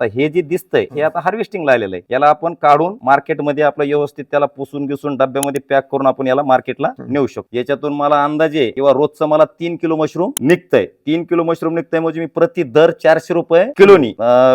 तर हे जे दिसतंय हे आता हार्वेस्टिंग आलेलं आहे. याला आपण काढून मार्केटमध्ये आपलं व्यवस्थित त्याला पुसून घिसून डब्यामध्ये पॅक करून आपण याला मार्केटला. नेऊ शकतो. याच्यातून मला अंदाजे किंवा रोजचं मला तीन किलो मशरूम निघतंय. तीन किलो मशरूम निघतंय म्हणजे मी प्रति दर चारशे रुपये किलोनी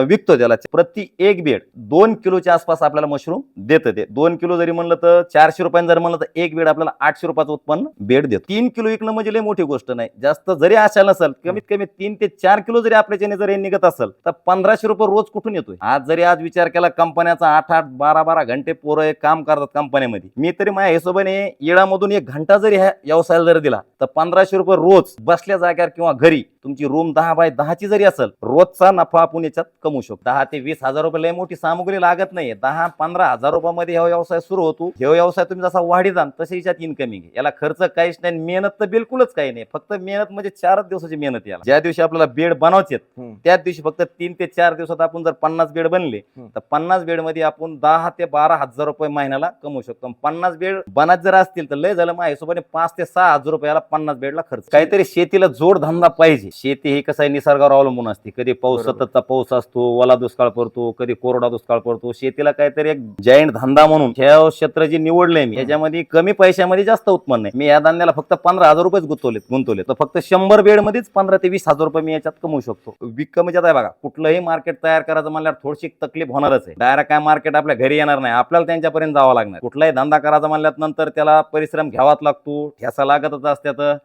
विकतो त्याला. प्रति एक बेड दोन किलोच्या आसपास आपल्याला मशरूम देतं ते. दोन किलो जरी म्हणलं तर चारशे रुपयांनी जर म्हणलं तर एक बेड आपल्याला आठशे रुपयाचं उत्पन्न बेड देतो. तीन किलो विकणं म्हणजे लय मोठी गोष्ट नाही. जास्त जरी आशा नसेल कमीत कमी तीन ते चार किलो जरी आपल्याच्याने जर हे निघत असेल तर पंधराशे रुपये रोज कुठून येतोय? आज जरी आज विचार केला कंपन्याचा आठ आठ बारा बारा घंटे पोरं काम करतात कंपन्यामध्ये. मी तरी माझ्या हिशोबाने येळामधून एक घंटा जरी ह्या व्यवसायाला जर दिला तर पंधराशे रुपये रोज बसल्या जाग्यावर किंवा घरी तुमची रूम दहा बाय दहाची जरी असेल रोजचा नफा आपण याच्यात कमवू शकतो. दहा ते वीस हजार रुपये लय मोठी सामुग्री लागत नाहीये. दहा पंधरा हजार रुपयामध्ये हा व्यवसाय सुरू होतो. हे व्यवसाय तुम्ही जसा वाढी जाल तसे याच्यात इन्कमिंग याला खर्च काहीच नाही मेहनत तर बिलकुलच काही नाही. फक्त मेहनत म्हणजे चारच दिवसाची मेहनत याला. ज्या दिवशी आपल्याला बेड बनवायचे. त्याच दिवशी फक्त तीन ते चार दिवसात आपण जर पन्नास बेड बनले. तर पन्नास बेडमध्ये आपण दहा ते बारा हजार रुपये महिन्याला कमवू शकतो. पन्नास बेड बनात जर असतील तर लय झालं माझ्या हिशोबाने पाच ते सहा हजार रुपयाला पन्नास बेडला खर्च. काहीतरी शेतीला जोड धंदा पाहिजे. शेती ही कसं आहे निसर्गावर अवलंबून असते. कधी पाऊस. सततचा पाऊस असतो ओला दुष्काळ पडतो कधी कोरडा दुष्काळ पडतो. शेतीला काहीतरी एक जैंट धंदा म्हणून ह्या क्षेत्र जे निवडलंय मी याच्यामध्ये कमी पैशामध्ये जास्त उत्पन्न नाही मी या धान्याला फक्त पंधरा हजार रुपयेच गुंतवलेत गुंतवले तर फक्त शंभर बेड मध्येच पंधरा ते वीस हजार रुपये मी याच्यात कमवू शकतो. विक म्हणजे आता बघा कुठलंही मार्केट तयार करायचं म्हणल्यावर थोडीशी तकलीफ होणारच आहे. डायरेक्ट काय मार्केट आपल्या घरी येणार नाही. आपल्याला त्यांच्यापर्यंत जावं लागणार. कुठलाही धंदा करायचा म्हणल्यात नंतर त्याला परिश्रम घ्यावाच लागतो. ठ्यासा लागतच असत्यात the